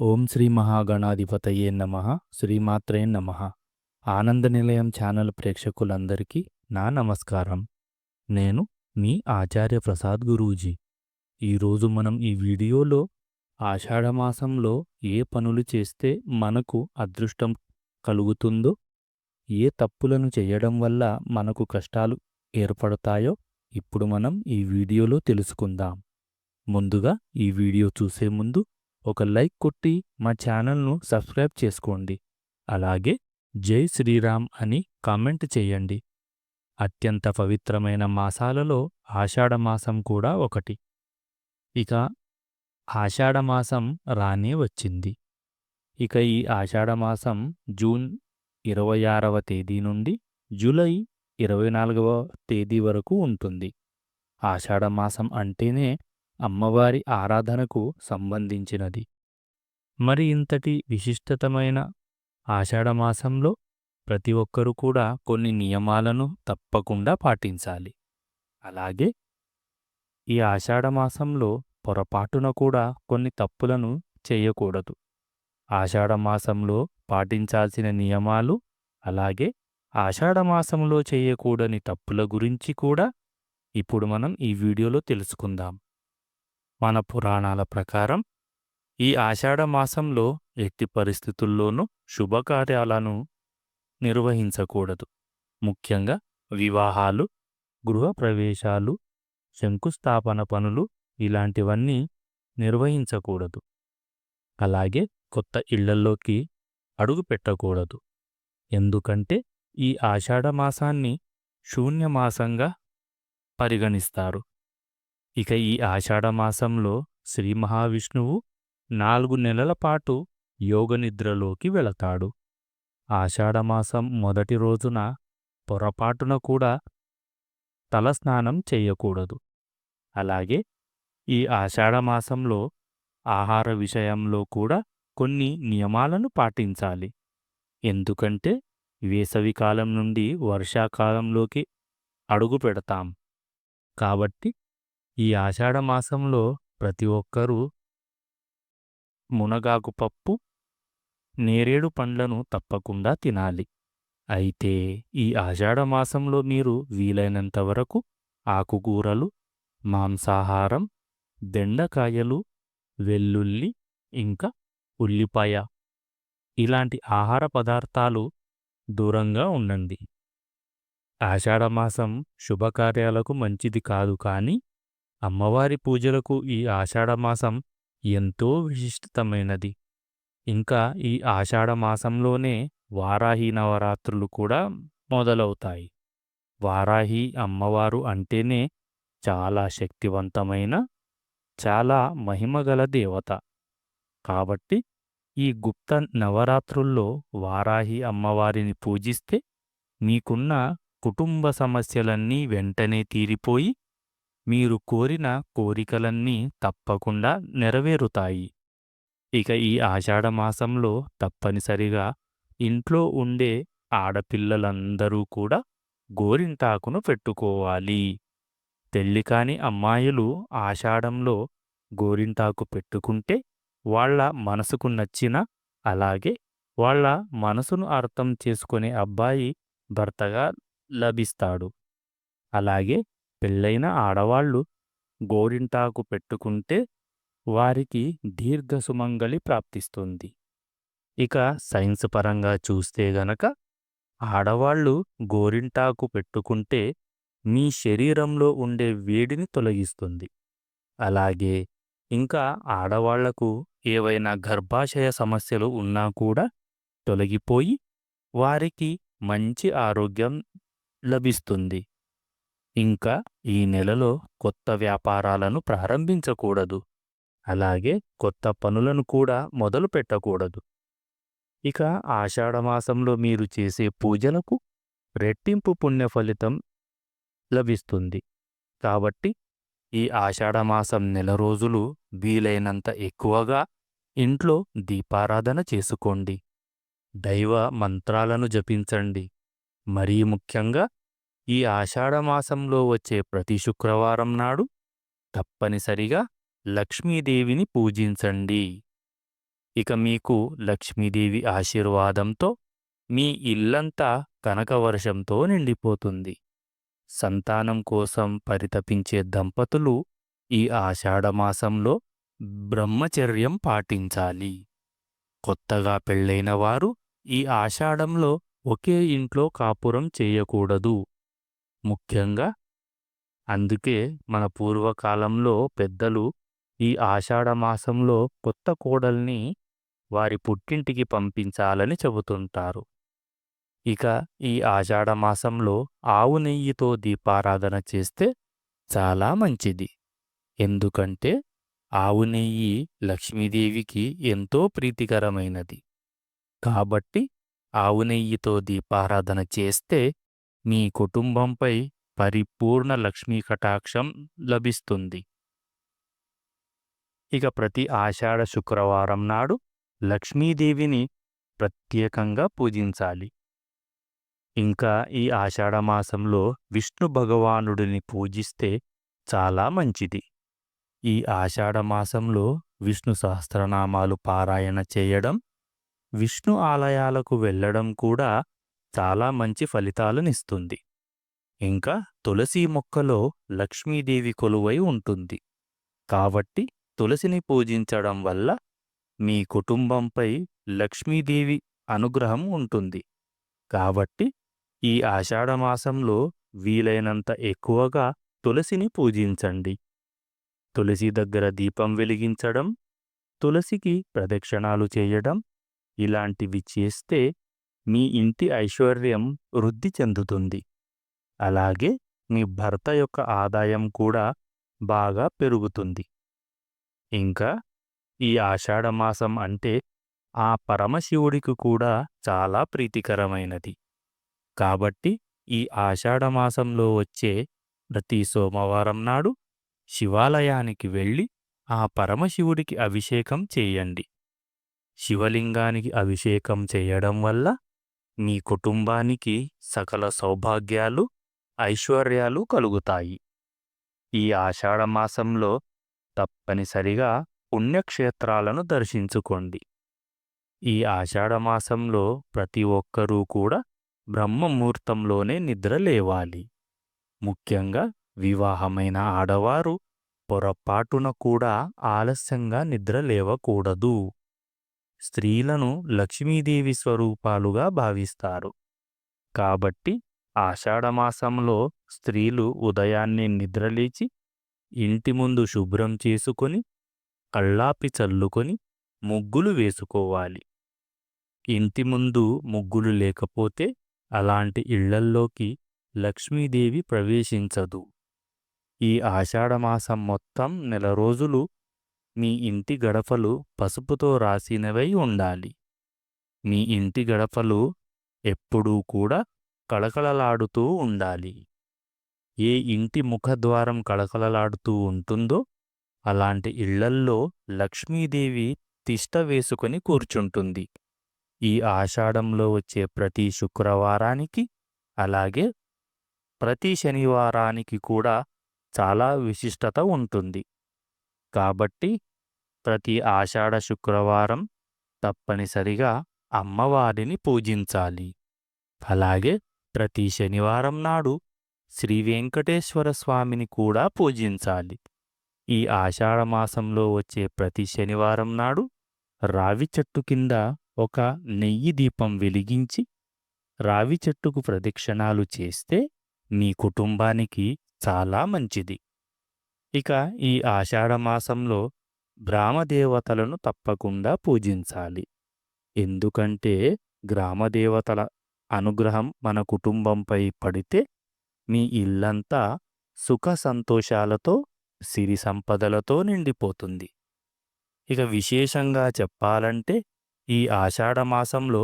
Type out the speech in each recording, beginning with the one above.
ఓం శ్రీ మహాగణాధిపతయే నమ శ్రీమాత్రే నమ. ఆనంద నిలయం ఛానల్ ప్రేక్షకులందరికీ నా నమస్కారం. నేను మీ ఆచార్య ప్రసాద్ గురూజీ. ఈరోజు మనం ఈ వీడియోలో ఆషాఢమాసంలో ఏ పనులు చేస్తే మనకు అదృష్టం కలుగుతుందో ఏ తప్పులను చేయడం వల్ల మనకు కష్టాలు ఏర్పడతాయో ఇప్పుడు మనం ఈ వీడియోలో తెలుసుకుందాం. ముందుగా ఈ వీడియో చూసే ముందు ఒక లైక్ కొట్టి మా ఛానల్ను సబ్స్క్రైబ్ చేసుకోండి. అలాగే జై శ్రీరామ్ అని కామెంట్ చేయండి. అత్యంత పవిత్రమైన మాసాలలో ఆషాఢమాసం కూడా ఒకటి. ఇక ఆషాఢమాసం రానే వచ్చింది. ఇక ఈ ఆషాఢమాసం జూన్ ఇరవై ఆరవ తేదీ నుండి జూలై ఇరవై నాలుగవ తేదీ వరకు ఉంటుంది. ఆషాఢమాసం అంటేనే అమ్మవారి ఆరాధనకు సంబంధించినది. మరి ఇంతటి విశిష్టతమైన ఆషాఢమాసంలో ప్రతి ఒక్కరూ కూడా కొన్ని నియమాలను తప్పకుండా పాటించాలి. అలాగే ఈ ఆషాఢమాసంలో పొరపాటున కూడా కొన్ని తప్పులను చేయకూడదు. ఆషాఢమాసంలో పాటించాల్సిన నియమాలు అలాగే ఆషాఢమాసంలో చేయకూడని తప్పుల గురించి కూడా ఇప్పుడు మనం ఈ వీడియోలో తెలుసుకుందాం. మన పురాణాల ప్రకారం ఈ ఆషాఢమాసంలో ఎట్టి పరిస్థితుల్లోనూ శుభకార్యాలను నిర్వహించకూడదు. ముఖ్యంగా వివాహాలు గృహప్రవేశాలు శంకుస్థాపన పనులు ఇలాంటివన్నీ నిర్వహించకూడదు. అలాగే కొత్త ఇళ్ళల్లోకి అడుగు పెట్టకూడదు. ఎందుకంటే ఈ ఆషాఢమాసాన్ని శూన్యమాసంగా పరిగణిస్తారు. ఇక ఈ ఆషాఢమాసంలో శ్రీ మహావిష్ణువు నాలుగు నెలల పాటు యోగనిద్రలోకి వెళతాడు. ఆషాఢమాసం మొదటి రోజున పొరపాటున కూడా తలస్నానం చెయ్యకూడదు అలాగే ఈ ఆషాఢమాసంలో ఆహార విషయంలో కూడా కొన్ని నియమాలను పాటించాలి. ఎందుకంటే వేసవికాలం నుండి వర్షాకాలంలోకి అడుగు పెడతాం. కాబట్టి ఈ ఆషాఢమాసంలో ప్రతి ఒక్కరూ మునగాకు పప్పు నేరేడు పండ్లను తప్పకుండా తినాలి. అయితే ఈ ఆషాఢమాసంలో మీరు వీలైనంత వరకు ఆకుకూరలు మాంసాహారం దెండకాయలు వెల్లుల్లి ఇంకా ఉల్లిపాయ ఇలాంటి ఆహార పదార్థాలు దూరంగా ఉండండి. ఆషాఢమాసం శుభకార్యాలకు మంచిది కాదు కాని అమ్మవారి పూజలకు ఈ ఆషాఢమాసం ఎంతో విశిష్టతమైనది ఇంకా ఈ ఆషాఢమాసంలోనే వారాహి నవరాత్రులు కూడా మొదలవుతాయి. వారాహి అమ్మవారు అంటేనే చాలా శక్తివంతమైన చాలా మహిమగల దేవత. కాబట్టి ఈ గుప్త నవరాత్రుల్లో వారాహి అమ్మవారిని పూజిస్తే మీకున్న కుటుంబ సమస్యలన్నీ వెంటనే తీరిపోయి మీరు కోరిన కోరికలన్నీ తప్పకుండా నెరవేరుతాయి. ఇక ఈ ఆషాఢమాసంలో తప్పనిసరిగా ఇంట్లో ఉండే ఆడపిల్లలందరూ కూడా గోరింటాకును పెట్టుకోవాలి. తెల్లికాని అమ్మాయిలు ఆషాఢంలో గోరింటాకు పెట్టుకుంటే వాళ్ళ మనసుకు నచ్చిన అలాగే వాళ్ళ మనసును అర్థం చేసుకునే అబ్బాయి భర్తగా లభిస్తాడు. అలాగే పెళ్ళైన ఆడవాళ్ళు గోరింటాకు పెట్టుకుంటే వారికి దీర్ఘసుమంగళి ప్రాప్తిస్తుంది. ఇక సైన్స్ పరంగా చూస్తే గనక ఆడవాళ్ళు గోరింటాకు పెట్టుకుంటే మీ శరీరంలో ఉండే వేడిని తొలగిస్తుంది. అలాగే ఇంకా ఆడవాళ్ళకు ఏవైనా గర్భాశయ సమస్యలు ఉన్నా కూడా తొలగిపోయి వారికి మంచి ఆరోగ్యం లభిస్తుంది. ఇంకా ఈ నెలలో కొత్త వ్యాపారాలను ప్రారంభించకూడదు. అలాగే కొత్త పనులను కూడా మొదలు పెట్టకూడదు. ఇక ఆషాఢమాసంలో మీరు చేసే పూజలకు రెట్టింపు పుణ్య ఫలితం లభిస్తుంది. కాబట్టి ఈ ఆషాఢమాసం నెల రోజులు వీలైనంత ఎక్కువగా ఇంట్లో దీపారాధన చేసుకోండి. దైవ మంత్రాలను జపించండి. మరీ ముఖ్యంగా ఈ ఆషాఢమాసంలో వచ్చే ప్రతి శుక్రవారం నాడు తప్పనిసరిగా లక్ష్మీదేవిని పూజించండి. ఇక మీకు లక్ష్మీదేవి ఆశీర్వాదంతో మీ ఇల్లంతా కనకవర్షంతో నిండిపోతుంది. సంతానం కోసం పరితపించే దంపతులు ఈ ఆషాఢమాసంలో బ్రహ్మచర్యం పాటించాలి. కొత్తగా పెళ్ళైన వారు ఈ ఆషాఢంలో ఒకే ఇంట్లో కాపురం చేయకూడదు. ముఖ్యంగా. అందుకే మన పూర్వకాలంలో పెద్దలు ఈ ఆషాఢమాసంలో కొత్త కోడల్ని వారి పుట్టింటికి పంపించాలని చెబుతుంటారు. ఇక ఈ ఆషాఢమాసంలో ఆవు నెయ్యితో దీపారాధన చేస్తే చాలా మంచిది. ఎందుకంటే ఆవు నెయ్యి లక్ష్మీదేవికి ఎంతో ప్రీతికరమైనది. కాబట్టి ఆవు నెయ్యితో దీపారాధన చేస్తే మీ కుటుంబంపై పరిపూర్ణ లక్ష్మీ కటాక్షం లభిస్తుంది. ఇక ప్రతి ఆషాఢ శుక్రవారం నాడు లక్ష్మీదేవిని ప్రత్యేకంగా పూజించాలి. ఇంకా ఈ ఆషాఢమాసంలో విష్ణు భగవానుడిని పూజిస్తే చాలా మంచిది. ఈ ఆషాఢమాసంలో విష్ణు సహస్రనామాలు పారాయణ చేయడం విష్ణు ఆలయాలకు వెళ్ళడం కూడా చాలా మంచి ఫలితాలనిస్తుంది. ఇంకా తులసి మొక్కలో లక్ష్మీదేవి కొలువై ఉంటుంది. కాబట్టి తులసిని పూజించడం వల్ల మీ కుటుంబంపై లక్ష్మీదేవి అనుగ్రహం ఉంటుంది. కాబట్టి ఈ ఆషాఢమాసంలో వీలైనంత ఎక్కువగా తులసిని పూజించండి. తులసి దగ్గర దీపం వెలిగించడం తులసికి ప్రదక్షిణాలు చేయడం ఇలాంటివి చేస్తే మీ ఇంటి ఐశ్వర్యం వృద్ధి చెందుతుంది. అలాగే మీ భర్త యొక్క ఆదాయం కూడా బాగా పెరుగుతుంది. ఇంకా ఈ ఆషాఢమాసం అంటే ఆ పరమశివుడికి కూడా చాలా ప్రీతికరమైనది. కాబట్టి ఈ ఆషాఢమాసంలో వచ్చే ప్రతి సోమవారం నాడు శివాలయానికి వెళ్ళి ఆ పరమశివుడికి అభిషేకం చేయండి. శివలింగానికి అభిషేకం చేయడం వల్ల మీ కుటుంబానికి సకల సౌభాగ్యాలు ఐశ్వర్యాలు కలుగుతాయి. ఈ ఆషాఢమాసంలో తప్పనిసరిగా పుణ్యక్షేత్రాలను దర్శించుకోండి. ఈ ఆషాఢమాసంలో ప్రతి ఒక్కరూ కూడా బ్రహ్మముహూర్తంలోనే నిద్ర లేవాలి. ముఖ్యంగా వివాహమైన ఆడవారు పొరపాటున కూడా ఆలస్యంగా నిద్ర లేవకూడదు. స్త్రీలను లక్ష్మీదేవి స్వరూపాలుగా భావిస్తారు. కాబట్టి ఆషాఢమాసంలో స్త్రీలు ఉదయాన్నే నిద్రలేచి ఇంటి ముందు శుభ్రం చేసుకొని కళ్ళాపి చల్లుకొని ముగ్గులు వేసుకోవాలి. ఇంటి ముందు ముగ్గులు లేకపోతే అలాంటి ఇళ్ళల్లోకి లక్ష్మీదేవి ప్రవేశించదు. ఈ ఆషాఢమాసం మొత్తం నెల రోజులు మీ ఇంటి గడపలు పసుపుతో రాసినవై ఉండాలి. మీ ఇంటి గడపలు ఎప్పుడూ కూడా కళకళలాడుతూ ఉండాలి. ఏ ఇంటి ముఖద్వారం కళకళలాడుతూ ఉంటుందో అలాంటి ఇళ్ళల్లో లక్ష్మీదేవి తిష్ట వేసుకొని కూర్చుంటుంది. ఈ ఆషాఢంలో వచ్చే ప్రతి శుక్రవారానికి అలాగే ప్రతి శనివారానికి కూడా చాలా విశిష్టత ఉంటుంది. కాబట్టి ప్రతి ఆషాఢ శుక్రవారం తప్పనిసరిగా అమ్మవారిని పూజించాలి. అలాగే ప్రతి శనివారం నాడు శ్రీ వెంకటేశ్వర స్వామిని కూడా పూజించాలి. ఈ ఆషాఢమాసంలో వచ్చే ప్రతి శనివారం నాడు రావి చెట్టు కింద ఒక నెయ్యి దీపం వెలిగించి రావి చెట్టుకు ప్రదక్షిణాలు చేస్తే మీ కుటుంబానికి చాలా మంచిది. ఇక ఈ ఆషాఢమాసంలో గ్రామదేవతలను తప్పకుండా పూజించాలి. ఎందుకంటే గ్రామదేవతల అనుగ్రహం మన కుటుంబంపై పడితే మీ ఇల్లంతా సుఖ సంతోషాలతో సిరి సంపదలతో నిండిపోతుంది. ఇక విశేషంగా చెప్పాలంటే ఈ ఆషాఢమాసంలో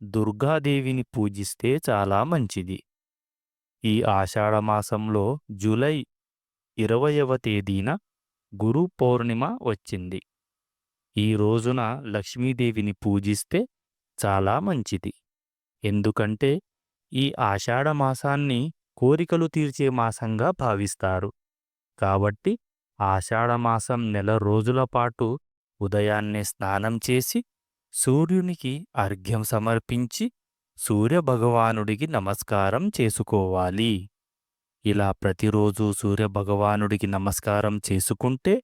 దుర్గాదేవిని పూజిస్తే చాలా మంచిది. ఈ ఆషాఢమాసంలో జూలై ఇరవయవ తేదీన గురు పౌర్ణిమ వచ్చింది. ఈ రోజున లక్ష్మీదేవిని పూజిస్తే చాలా మంచిది. ఎందుకంటే ఈ ఆషాఢమాసాన్ని కోరికలు తీర్చే మాసంగా భావిస్తారు. కాబట్టి ఆషాఢమాసం నెల రోజుల పాటు ఉదయాన్నే స్నానం చేసి సూర్యునికి అర్ఘ్యం సమర్పించి సూర్యభగవానుడికి నమస్కారం చేసుకోవాలి. ఇలా ప్రతిరోజు సూర్యభగవానుడికి నమస్కారం చేసుకుంటే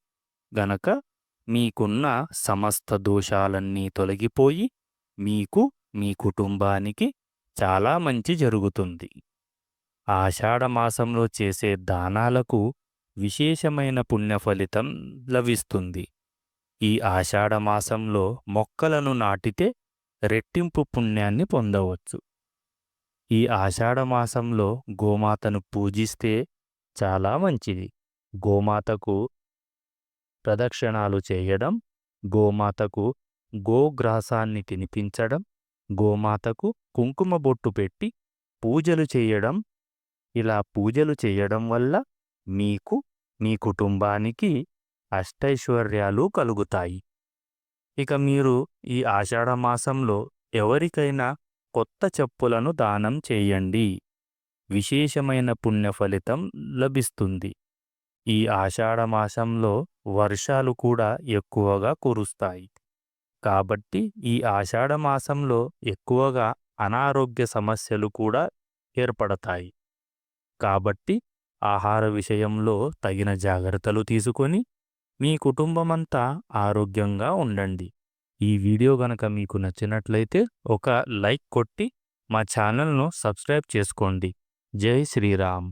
గనక మీకున్న సమస్త దోషాలన్నీ తొలగిపోయి మీకు మీ కుటుంబానికి చాలా మంచి జరుగుతుంది. ఆషాఢమాసంలో చేసే దానాలకు విశేషమైన పుణ్యఫలితం లభిస్తుంది. ఈ ఆషాఢమాసంలో మొక్కలను నాటితే రెట్టింపు పుణ్యాన్ని పొందవచ్చు. ఈ ఆషాఢమాసంలో గోమాతను పూజిస్తే చాలా మంచిది. గోమాతకు ప్రదక్షిణాలు చేయడం గోమాతకు గోగ్రాసాన్ని తినిపించడం గోమాతకు కుంకుమ బొట్టు పెట్టి పూజలు చేయడం. ఇలా పూజలు చేయడం వల్ల మీకు మీ కుటుంబానికి అష్టైశ్వర్యాలు కలుగుతాయి. ఇక మీరు ఈ ఆషాఢమాసంలో ఎవరికైనా కొత్త చెప్పులను దానం చేయండి. విశేషమైన పుణ్యఫలితం లభిస్తుంది. ఈ ఆషాఢమాసంలో వర్షాలు కూడా ఎక్కువగా కురుస్తాయి. కాబట్టి ఈ ఆషాఢమాసంలో ఎక్కువగా అనారోగ్య సమస్యలు కూడా ఏర్పడతాయి. కాబట్టి ఆహార విషయంలో తగిన జాగ్రత్తలు తీసుకొని మీ కుటుంబమంతా ఆరోగ్యంగా ఉండండి. ఈ వీడియో గనక మీకు నచ్చినట్లయితే ఒక లైక్ కొట్టి మా ఛానల్ను సబ్స్క్రైబ్ చేసుకోండి. జై శ్రీరామ్.